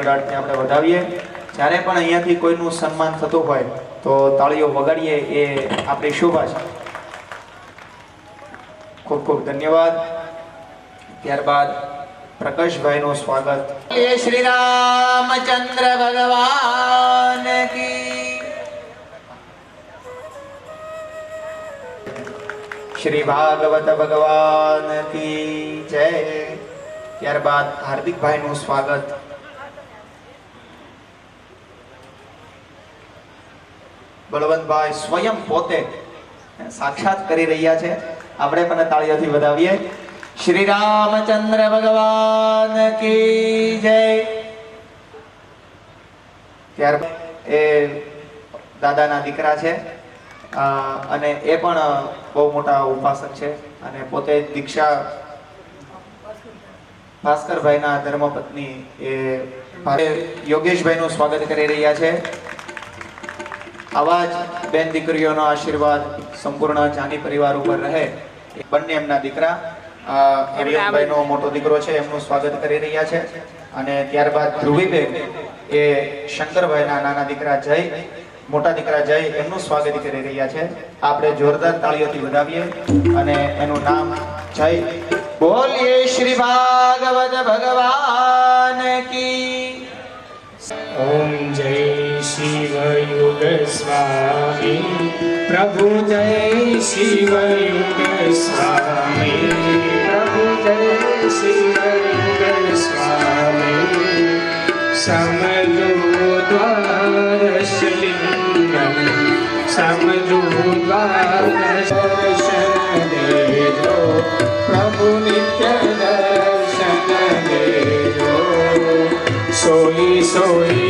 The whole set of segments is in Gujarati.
કડાટને આપણે વધાવીએ. જ્યારે પણ અહીંયાથી કોઈનું સન્માન થતું હોય તો તાળીઓ વગાડીએ એ આપણી શોભા છે. ખૂબ ખૂબ ધન્યવાદ. ત્યારબાદ પ્રકાશભાઈનું સ્વાગત. શ્રી રામચંદ્ર ભગવાન શ્રી ભાગવત ભગવાન કી જય. ત્યારબાદ હાર્દિકભાઈનું સ્વાગત. બળવંતભાઈ સ્વયં પોતે સાક્ષાત કરી રહ્યા છે. આપણે પણ તાળીઓથી વધાવીએ. શ્રી રામચંદ્ર ભગવાન કી જય. ત્યારબાદ એ દાદાના દીકરા છે. અને એ પણ બહુ મોટા ઉપાસક છે. અને પોતે દીક્ષા ભાસ્કરભાઈના ધર્મપત્ની એ યોગેશભાઈનું સ્વાગત કરી રહ્યા છે. આવા જ બેન દીકરીઓનો આશીર્વાદ, સંપૂર્ણ જાની પરિવાર ઉપર રહે બંને એમના દીકરા. અરિયમભાઈનો મોટો દીકરો છે, એમનું સ્વાગત કરી રહ્યા છે. અને ત્યારબાદ ધ્રુવીબેન, એ શંકરભાઈના નાના દીકરા જય, મોટા દીકરા જય, એમનું સ્વાગત કરી રહ્યા છે. આપણે જોરદાર તાળીઓથી વધાવીએ અને એનું નામ જય. બોલીએ શ્રી ભાગવત ભગવાન કી. ઓમ શિવયુગ સ્વામી પ્રભુ જય શિવયુગ સ્વામી પ્રભુ જય શિવયુગ સ્વામી સમલો દ્વારશલિંગ સમલો દ્વારશ પ્રભુ નિત્ય દર્શન સોઈ સોઈ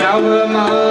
Now we're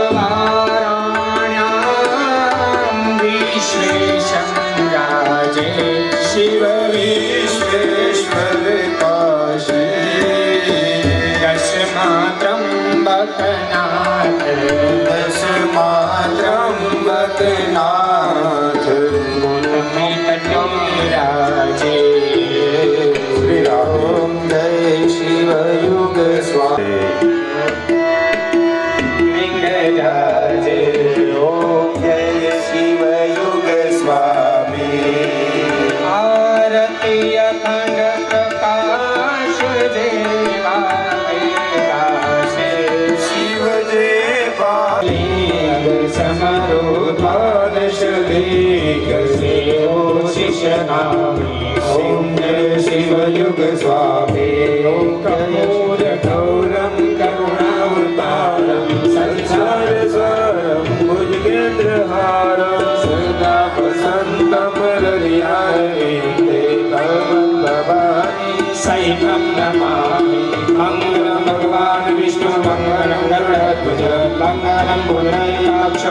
શિષ્ય નામી ઓમ જય શિવ યુગ સ્વામી ઓમ કપૂર ગૌરમ કરુણાવતારમ સંસાર સારમ ભુજગેન્દ્રહારમ સદા વસંતમ હૃદયારવિંદે ભવાની સૈકમ નમામિ મંગલમ ભગવાન વિષ્ણુ મંગલમ ગરુડધ્વજ મંગલમ પુનરાક્ષ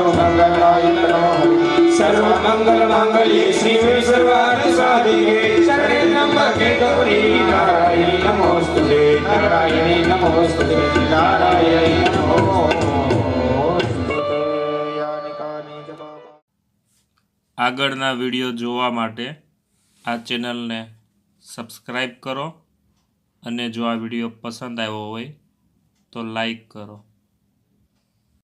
સર્વમંગલ માંગલ્યે શ્રી સર્વાર્થ સાધિકે શરણે ત્રંબકે ગૌરી નારાયણી નમોસ્તુ નારાયણી નમોસ્તુ નારાયણી નમો આગળના વીડિયો જોવા માટે આ ચેનલને સબસ્ક્રાઈબ કરો અને જો આ વીડિયો પસંદ આવ્યો હોય તો લાઈક કરો.